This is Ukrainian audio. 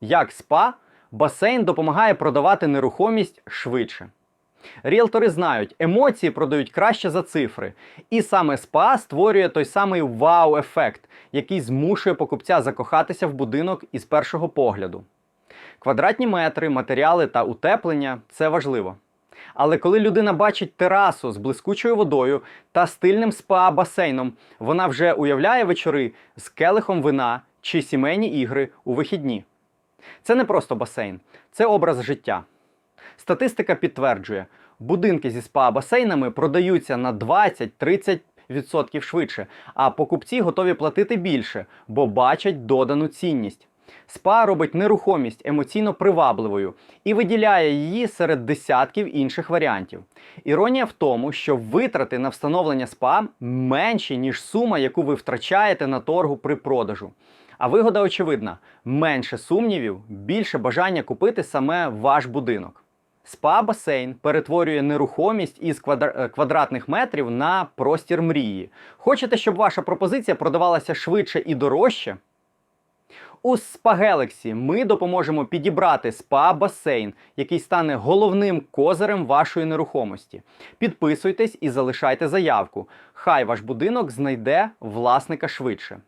Як спа, басейн допомагає продавати нерухомість швидше. Ріелтори знають, емоції продають краще за цифри. І саме спа створює той самий вау-ефект, який змушує покупця закохатися в будинок із першого погляду. Квадратні метри, матеріали та утеплення це важливо. Але коли людина бачить терасу з блискучою водою та стильним спа-басейном, вона вже уявляє вечори з келихом вина чи сімейні ігри у вихідні. Це не просто басейн, це образ життя. Статистика підтверджує, будинки зі спа-басейнами продаються на 20-30% швидше, а покупці готові платити більше, бо бачать додану цінність. СПА робить нерухомість емоційно привабливою і виділяє її серед десятків інших варіантів. Іронія в тому, що витрати на встановлення СПА менші, ніж сума, яку ви втрачаєте на торгу при продажу. А вигода очевидна: менше сумнівів, більше бажання купити саме ваш будинок. Спа-басейн перетворює нерухомість із е, квадратних метрів на простір мрії. Хочете, щоб ваша пропозиція продавалася швидше і дорожче? У спагелексі ми допоможемо підібрати спа-басейн, який стане головним козирем вашої нерухомості. Підписуйтесь і залишайте заявку. Хай ваш будинок знайде власника швидше.